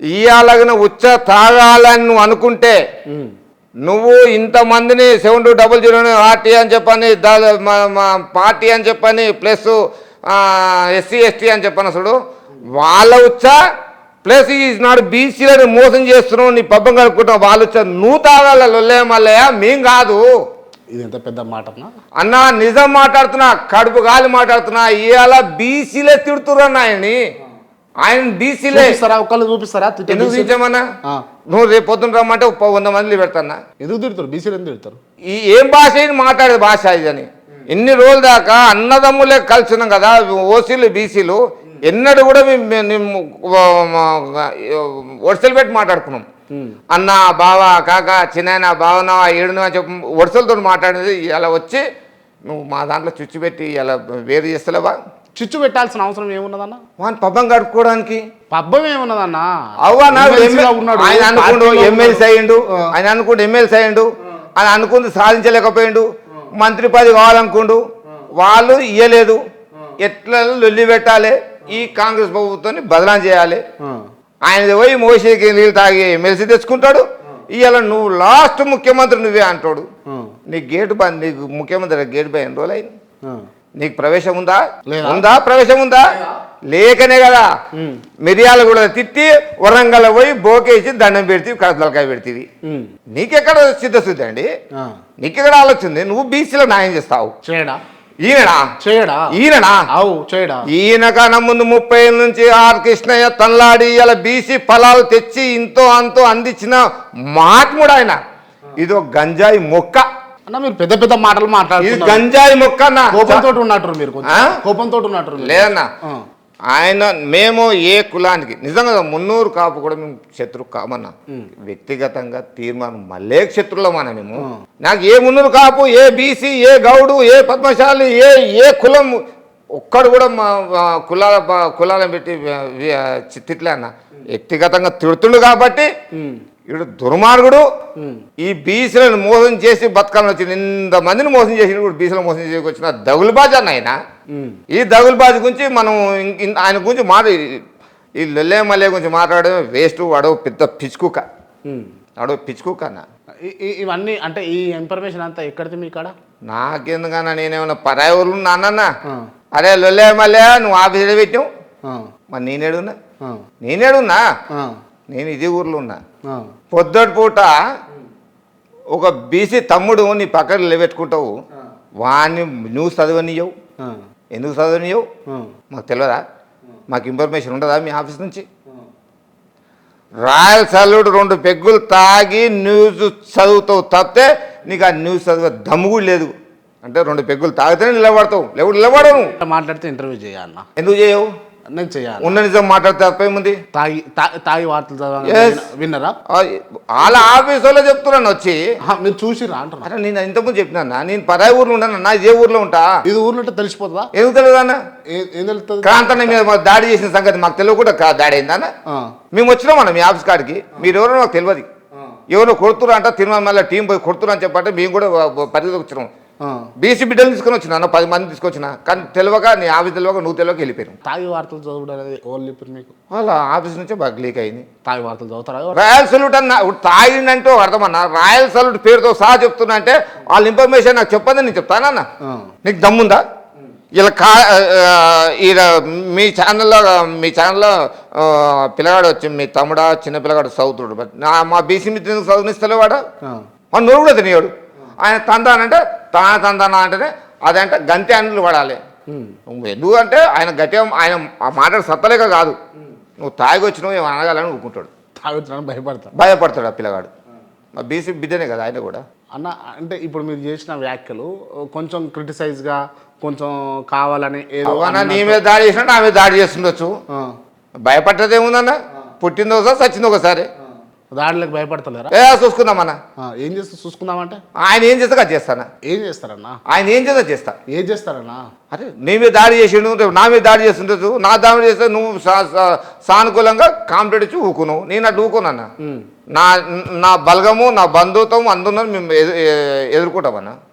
ఇయ్యాలగిన ఉచ్చ తాగాలని నువ్వు అనుకుంటే. నువ్వు ఇంతమందిని seven two double zero RT అని చెప్పని పార్టీ అని చెప్పని ప్లస్ ఎస్సీ ఎస్టీ అని చెప్పని అసలు వాళ్ళ ఉచ్చా ప్లస్ ఈ నాడు బీసీలని మోసం చేస్తున్నావు నీ పబ్బం కలుపుకుంటావు వాళ్ళు వచ్చా నువ్వు తాగాల లొల్లే మల్లయ్య మేం కాదు. ఇది ఎంత పెద్ద మాటనా అన్న నిజం మాట్లాడుతున్నా కడుపు గాలి మాట్లాడుతున్నా ఇవాళ బీసీలే తిడుతురన్న ఆయన్ని. ఆయన బీసీలే చూపిస్తారా? ఒక్కళ్ళు చూపిస్తారా? ఎందుకు ఆ. నువ్వు రేపు పొద్దున రమ్మంటే ఒక వంద మంది పెడతాన్నా ఎందుకు తిడతారు? బీసీలు ఎందుకు తిడతారు? ఈ ఏం భాష ఇది? మాట్లాడేది భాష ఇదని. ఇన్ని రోజుల దాకా అన్నదమ్ములే కలిసి ఉన్నాం కదా ఓసీలు బీసీలు ఎన్నడూ కూడా మేము వరుసలు పెట్టి మాట్లాడుకున్నాం. అన్న బావ కాక చిన్న బావన ఏడున అని చెప్పి వరుసలతో మాట్లాడేది ఇలా వచ్చి నువ్వు మా దాంట్లో చుచ్చు పెట్టి ఇలా వేరు చేస్తలేవా? చిచ్చు పెట్టాల్సిన అవసరం ఏమున్నదన్న? వాని పబ్బం గడుపుకోవడానికి పబ్బం ఏమున్నదన్న? అవ్వ నా ఎమ్మెల్సీగా ఎమ్మె- ఉన్నాడు. ఆయన అనుకుండు ఎమ్మెల్సీ అయ్యిండు. ఆయన అనుకుండు ఎమ్మెల్సీ అయ్యిండు. ఆయన అనుకుంది సాధించలేకపోయిండు. మంత్రి పదవి కావాలనుకుండు. వాళ్ళు ఇయ్యలేదు. ఎట్లా లొల్లి పెట్టాలి? ఈ కాంగ్రెస్ ప్రభుత్వాన్ని బదలాం చేయాలి. ఆయన పోయి మోసేకి నీళ్ళు తాగి ఎమ్మెల్సీ తెచ్చుకుంటాడు. ఇవాళ నువ్వు లాస్ట్ ముఖ్యమంత్రి నువ్వే అంటాడు. నీ గేటు బంద్ నీకు ముఖ్యమంత్రి గేటు పై ఎన్ని రోజులు అయింది. నీకు ప్రవేశం ఉందా? ఉందా? ప్రవేశం ఉందా? లేకనే కదా. మిరియాలు కూడా తిట్టి వరంగల్ పోయి బోకేసి దండం పెడితే కడతలకాయ పెడితే. నీకెక్కడ సిద్ధశుద్ధి అండి. నీకెక్కడ ఆలోచన నువ్వు బీసీలో న్యాయం చేస్తావు. చేయడా? ఈయననా? చేయడా? అవు చేయడా? ఈయన కన్నా ముందు ముప్పై ఏళ్ళ నుంచి ఆర్ కృష్ణయ్య తన్లాడి ఇలా బీసీ ఫలాలు తెచ్చి ఇంతో అంతో అందించిన మహాత్ముడు ఆయన. ఇది ఒక గంజాయి మొక్క. అన్న మీరు పెద్ద పెద్ద మాటలు మాట్లాడుతున్నారు. గంజాయి మొక్క అన్న. కోపంతో ఉన్నట్టు మీరు? కోపంతో ఉన్నట్టు. లేదన్నా. ఆయన మేము ఏ కులానికి నిజంగా మున్నూరు కాపు కూడా మేము శత్రు కామన్నా. వ్యక్తిగతంగా తీర్మానం మళ్ళీ శత్రులమన్నా మేము. నాకు ఏ మున్నూరు కాపు ఏ బీసీ ఏ గౌడు ఏ పద్మశాలి ఏ ఏ కులం ఒక్కడు కూడా మా కులాల కులాలను పెట్టి తిట్లే అన్న. వ్యక్తిగతంగా తిడుతుండు కాబట్టి. ఇడు దుర్మార్గుడు. ఈ బీసీలను మోసం చేసి బతకాలని వచ్చిన ఇంతమందిని మోసం చేసి కూడా బీసీలను మోసం చేసి వచ్చిన దగులుబాజీ అన్న ఆయన. ఈ దగులుబాజీ గురించి మనం ఆయన గురించి మాట ఈ లొల్లే మల్లె గురించి మాట్లాడడం వేస్ట్ వాడు పెద్ద పిచ్చుకుక్క ఉమ్. వాడు పిచ్చుకుక్క అన్న ఇవన్నీ అంటే ఈ ఇన్ఫర్మేషన్ అంతా ఎక్కడిది మీ కాడ నాకెందుకన్నా నేనేమన్నా పరాయి ఊర్లు నాన్న. అరే లొల్లే మల్లె నువ్వు ఆఫీసులో పెట్టావు. మరి నేనేడున్నా. నేనేడున్నా. నేను ఇదే ఊర్లో ఉన్నా. పొద్దుటి పూట ఒక బీసీ తమ్ముడు నీ పక్కన నిలబెట్టుకుంటావు. వాడిని నువ్వు చదవనియవు. ఎందుకు చదవనియవు. మాకు తెలియదా మాకు ఇన్ఫర్మేషన్ ఉండదా మీ ఆఫీస్ నుంచి? రాయల్ సల్యూట్ రెండు పెగ్గులు తాగి న్యూస్ చదువుతావు తప్పితే నీకు ఆ న్యూస్ చదివే దమ్ము కూడా లేదు. అంటే రెండు పెగ్గులు తాగితేనే నిలబడతావు. లేవు నిలబడవు మాట్లాడితే ఇంటర్వ్యూ చేయాలన్నా ఎందుకు చేయవు? నేను చేయాలి. ఉన్న నిజం మాట్లాడితే తప్పేముంది తాగి తాగి వార్తలు. విన్నరా? వాళ్ళ ఆఫీస్ వాళ్ళే చెప్తున్నాను వచ్చి. మీరు చూసిరా అంటున్నా. అరే నేను ఇంతకుముందు చెప్పినా నేను పరాయి ఊర్లో ఉంటాను నా ఇదే ఊర్లో ఉంటా? ఇది ఊర్లో ఉంటే తెలిసిపోతుందా? ఎందుకు తెలియదు అన్న? ఏ- తెలుస్తుంది? మీద దాడి చేసిన సంగతి మాకు తెలియకుండా దాడి అయిందన్న. మేము వచ్చినాం అన్న మీ ఆఫీస్ కాడికి. మీరు ఎవరో నాకు తెలియదు. ఎవరో కొడుతురు అంట తిరుమల మళ్ళీ టీం పోయి కొడుతురు అని చెప్పంటే మేము కూడా పరిధిలోకి వచ్చినాం. బీసీ బిడ్డలు తీసుకొని వచ్చిన అన్న పది మంది తీసుకొచ్చిన కానీ తెలియక నీ ఆఫీస్ తెలియక నువ్వు తెలియక వెళ్ళిపోయాను తాగి వార్తలు చదవడం అనేది ఓన్లీ ఇప్పుడు మీకు? వాళ్ళ ఆఫీస్ నుంచే బాగా లీక్ అయింది. తాగి వార్తలు చదువుతారా రాయల్ సల్యూట్ అన్న తాగిందంటే అర్థమన్నా రాయల్ సల్యూట్ పేరుతో సహా చెప్తున్నా అంటే వాళ్ళ ఇన్ఫర్మేషన్ నాకు చెప్పండి నేను చెప్తానన్నా. నీకు దమ్ముందా? ఇలా కా ఈడ మీ ఛానల్లో మీ ఛానల్లో పిల్లగాడు వచ్చి మీ తమ్ముడా చిన్న పిల్లగాడు చదువుతుడు బట్ నా మా బీసీ మిత్రులు చదువునిస్తలేవాడు ఆ. మన నోరు కూడా తినేవాడు. ఆయన తందానంటే తాన తందాన అంటేనే అదంటే గంతే అన్నులు పడాలి. ఎందుకంటే ఆయన గట్టిగా ఆయన ఆ మాట సత్తలేక కాదు. నువ్వు తాగి వచ్చినావు ఏమో అనగాలని ఊరుకుంటాడు. తాగుతున్నాను భయపడతా భయపడతాడు. ఆ పిల్లగాడు. మా బీసీ బిడ్డనే కదా ఆయన కూడా. అన్న అంటే ఇప్పుడు మీరు చేసిన వ్యాఖ్యలు కొంచెం క్రిటిసైజ్గా కొంచెం కావాలని ఏదో నీ మీద దాడి చేసినా నా మీద దాడి చేస్తుండొచ్చు. ఆ. భయపడ్డది ఏముందన్న పుట్టింది ఒకసారి చచ్చింది ఒకసారి. దాడులకు భయపడతలేరా? ఏ చూసుకుందామన్న ఏం చేస్తే చూసుకుందామంటే? ఆయన ఏం చేస్తా చేస్తానా ఏం చేస్తారన్నా? ఆయన ఏం చేస్తా చేస్తా. ఏం చేస్తారన్నా? అరే నీ మీద దాడి చేసిండు రేపు నా మీద దాడి చేస్తుండొచ్చు నా దాడి చేస్తే నువ్వు సానుకూలంగా కాంప్లీట్ ఇచ్చి ఊకును. నేను అటు ఊకునన్నా ఉమ్. నా నా బలగము నా బంధుత్వం అందులో మేము ఎదు- ఎదుర్కొంటామన్నా